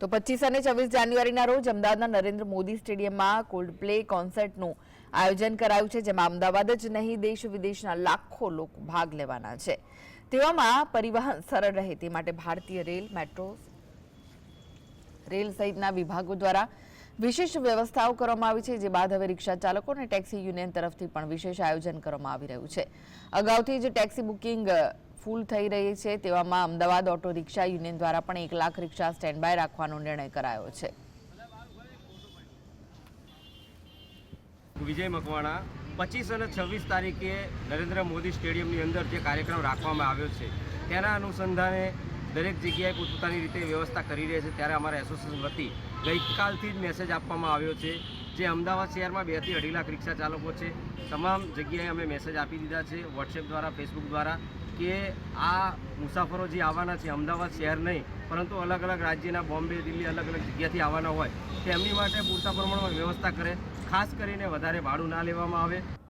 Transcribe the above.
તો પચીસ અને છવ્વીસ જાન્યુઆરીના રોજ અમદાવાદના નરેન્દ્ર મોદી સ્ટેડિયમમાં કોલ્ડ પ્લે કોન્સર્ટનું આયોજન કરાયું છે, જેમાં અમદાવાદ જ નહીં, દેશ વિદેશના લાખો લોકો ભાગ લેવાના છે. તેવામાં પરિવહન સરળ રહે તે માટે ભારતીય રેલ, મેટ્રો રેલ સહિતના વિભાગો દ્વારા વિશેષ વ્યવસ્થાઓ કરવામાં આવી છે, જે બાદ હવે રિક્ષા ચાલકો અને ટેક્સી યુનિયન તરફથી પણ વિશેષ આયોજન કરવામાં આવી રહ્યું છે. અગાઉથી જ ટેક્સી બુકિંગ ફૂલ થઈ રહી છે તેવામાં અમદાવાદ ઓટો રિક્ષા યુનિયન દ્વારા પણ એક લાખ રિક્ષા સ્ટેન્ડ બાય રાખવાનો નિર્ણય કરાયો છે. વિજય મકવાણા, પચીસ અને છવ્વીસ તારીખે નરેન્દ્ર મોદી સ્ટેડિયમની અંદર જે કાર્યક્રમ રાખવામાં આવ્યો છે, તેના અનુસંધાને દરેક જગ્યાએ પોતપોતાની રીતે વ્યવસ્થા કરી રહી છે. ત્યારે અમારા એસોસિએશન વતી ગઈકાલથી જ મેસેજ આપવામાં આવ્યો છે જે અમદાવાદ શહેરમાં બેથી અઢી લાખ રિક્ષા ચાલકો છે. તમામ જગ્યાએ અમે મેસેજ આપી દીધા છે વોટ્સએપ દ્વારા ફેસબુક દ્વારા કે આ મુસાફરો જે આવવાના છે, અમદાવાદ શહેર નહીં, પરંતુ અલગ અલગ રાજ્યના, બોમ્બે, દિલ્હી અલગ અલગ જગ્યાથી આવવાના હોય, તેમની માટે પૂરતા પ્રમાણમાં વ્યવસ્થા કરે, ખાસ કરીને વધારે ભાડું ના લેવામાં આવે.